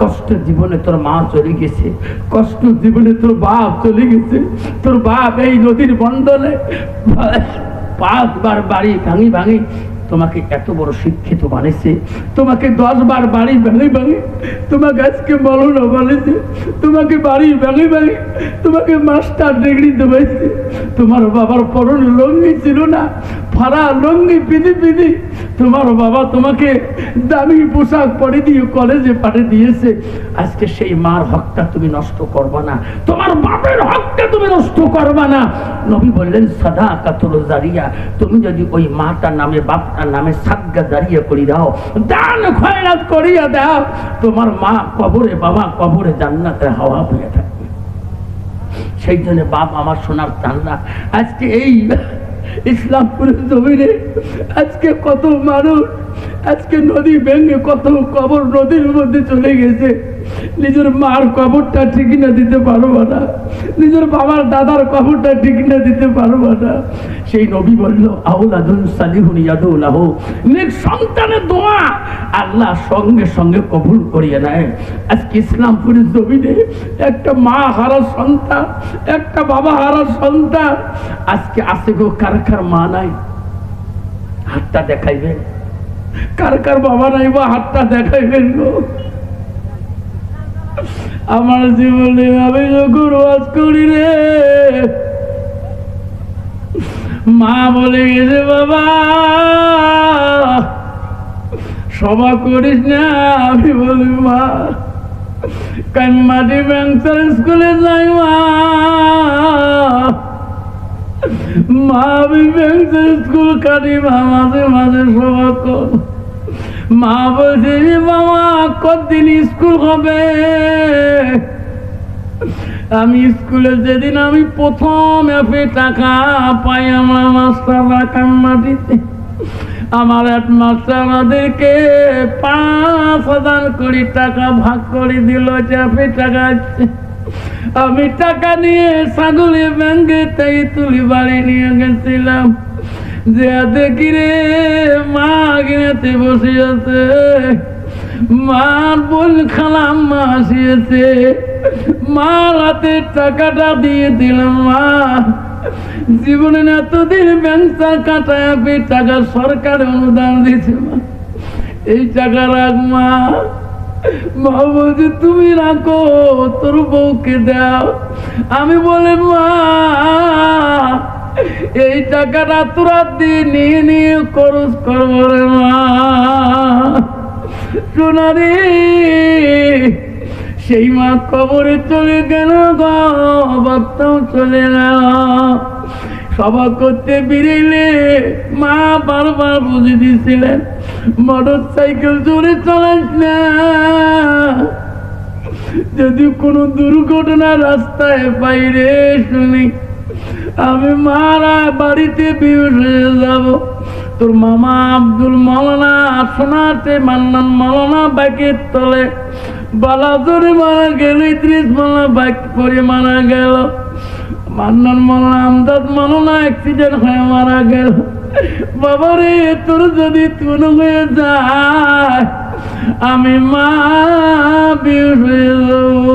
কষ্ট জীবনে তোর মা চলে গেছে। কষ্ট জীবনে তোর বাপ চলে গেছে। তোর বাপ এই নদীর বন্ধনে পাঁচবার বাড়ি ভাঙি ভাঙি তোমাকে এত বড় শিক্ষিত বানিয়েছে। তোমাকে দশ বার বাড়ি ভেঙে ভেঙে। তোমাকে আজকে মলনা বানিয়েছে। তোমাকে বাড়ি ভেঙে ভেঙে। তোমাকে মাস্টার ডিগ্রি দেবাইছে তোমার বাবার পরন লঙ্গি ছিল না। লঙ্গি পিদি পিদি তোমার বাবা তোমাকে দামি পোশাক পরে দিয়ে কলেজে পাঠিয়ে দিয়েছে। আজকে সেই মার হকটা তুমি নষ্ট করবা না। তোমার বাপের হকটা তুমি নষ্ট করবা না। নবী বললেন সাদা কাতল জারিয়া, তুমি যদি ওই মাটার নামে, বাপটার নামে সাজ্ঞা দাঁড়িয়ে করি দাও, দান খয়রাত করিয়া দাও, তোমার মা কবরে, বাবা কবরে জান্নাতে হাওয়া হয়ে থাকবে। সেই জন্য বাপ আমার সোনার চান্না আজকে এই ইসলামপুরের জমিনে আজকে কত মানুষ আজকে নদী ভেঙে কত কবর নদীর মধ্যে চলে গেছে। নিজের মার কবরটা ঠিক না দিতে পারব না। নিজের বাবার দাদার কবরটা ঠিক না দিতে পারব না। সেই নবী বলল আউলাদুল সালিহুন ইয়াদুল্লাহ নেক সন্তানের দোয়া আল্লাহ সঙ্গে সঙ্গে কবুল করিয়ে নেয়। আজকে ইসলামপুরের জমিনে একটা মা হারা সন্তান, একটা বাবা হারা সন্তান। আজকে আসে গো, কার কার মা নাই? হাতটা দেখাইবেন? কার কার বাবা নাই বা হাতটা দেখাইবেন গো? আমার জীবনে আমি যখন ওয়াজ করি রে, মা বলে গেছে, বাবা, সভা করিস না। আমি বলি, মা কানমাটি ব্যাংসার স্কুলে যাই, মা। মা, আমি ব্যাংসার স্কুল কাটি মা, মাঝে মাঝে সভা কর। মা বলছে যে বাবা কতদিন স্কুল হবে? আমি স্কুলে যেদিন আমি প্রথম অ্যাপে টাকা পাই, আমার মাস্টাররা কান্নাটিতে আমার এক মাস্টার আমাদেরকে পাঁচ হাজার কোটি টাকা ভাগ করে দিল চাপে টাকা আমি টাকা নিয়ে ছাগলে ব্যাংকে তাই তুলি বাড়ি নিয়ে গেছিলাম। যে দেখি রে মা গিনাতে বসে আছে। মার বোন খালাম, মা আসিয়েছে। মা রাতে টাকাটা দিয়ে দিলাম, মা। জীবনে এতদিন ব্যাংসা কাটায় আপনি টাকা সরকার অনুদান দিয়েছে, মা। এই টাকা রাখ, মা। তুমি রাখো, তোর বউকে দাও। আমি বলে, মা এই টাকাটা তোরা দিয়ে নিয়ে নিয়ে খরচ করব রে মা। সোনারে, সেই মা কবরে চলে গেল গো বাপ্তাও চলে গেল। সভা করতে বেরিয়ে মা বারবার বুঝে দিয়েছিলেন, মোটর সাইকেল জোরে চালাস না। যদি কোনো দুর্ঘটনা রাস্তায় বাইরে শুনি আমি মারা বাড়িতে হয়ে যাব। তোর মামা আব্দুল মৌলানা সোনাতে মান্নান মৌলানা বাইকের তলে। বালাজরে মারা গেল, ইদ্রিস মৌলানা বাইক পরে মারা গেল। মান্নান মৌলানা, আমদাদ মৌলানা অ্যাক্সিডেন্ট হয়ে মারা গেল। বাবারে, তোর যদি তুন হয়ে যায়, আমি মা বিহুশ হয়ে যাব।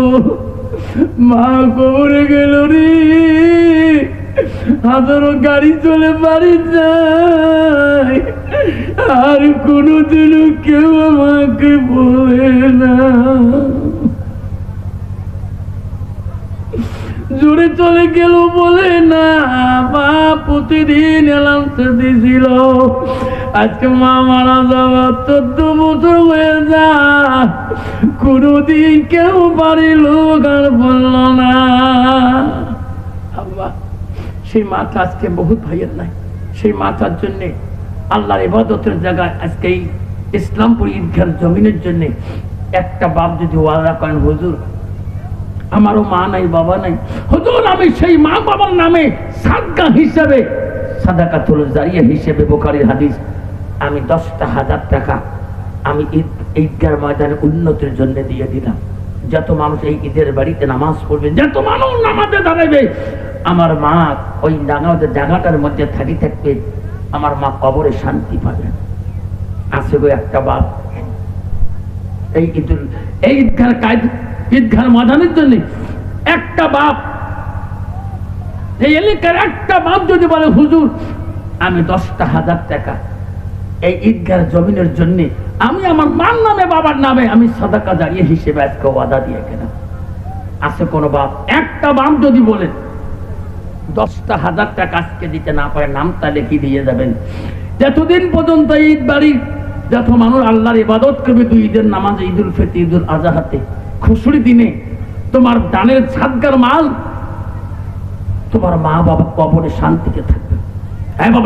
মা কবরে গেল রে। হাজারো গাড়ি চলে বাড়ি যায়। আর কোনোদিনও কেউ আমাকে বলে না। জোরে চলে গেল বলে না, মা প্রতিদিন এলামতে দিছিল। আজকে মা মারা যাওয়া চোদ্দ বছর হয়ে যা কোনোদিন কেউ বাড়ির লোক আর বলল না। সেই মাথা আজকে বহুত ভাইয়ের নাই। সেই মাথার জন্যে আল্লাহর ইবাদতের জায়গায় আজকে এই ইসলামপুর ঈদগার জমিনের জন্যে একটা বাপ যদি ওয়াদা করেন, হুজুর, আমারও মা নাই, বাবা নাই। হুজুর, আমি সেই মা বাবার নামে সাদকা হিসাবে, সাদাকাতুল জারিয়া হিসেবে বোকারির হাদিস, আমি দশটা হাজার টাকা আমি ঈদ, ঈদগার ময়দানে উন্নতির জন্য দিয়ে দিলাম। যত মানুষ এই ঈদের বাড়িতে নামাজ পড়বে, যত মানুষ নামাজে দাঁড়াবে আমার মা ওই নামাজের জায়গাটার মধ্যে থাকি থাকবে আমার মা কবরে শান্তি পাবে আছে গো একটা বাপ। এই ঈদুল, এই ঈদগার কাজ ঈদগার মাদানের জন্য একটা বাপ। এই এলাকার একটা বাপ যদি বলে, হুজুর, আমি দশটা হাজার টাকা এই ঈদগার জমিনের জন্য আমি আমার মার নামে, বাবার নামে আমি সাদাকা দাঁড়িয়ে হিসেবে আজকে ওয়াদা দিয়ে কেনা আছে কোনো বাপ? একটা বাপ যদি বলেন দশটা হাজার টাকা আজকে দিতে না পারে নামটা লিখি দিয়ে যাবেন? যতদিন পর্যন্ত ঈদ বাড়ির যত মানুষ আল্লাহর ইবাদত করবে, দুই ঈদের নামাজ, ঈদুল ফেতি ঈদুল আজাহাতে, খুশুরি দিনে, তোমার দানের ছাদগার মাল, তোমার মা বাবা কবরে শান্তিতে থাকবে। হ্যাঁ বাবা।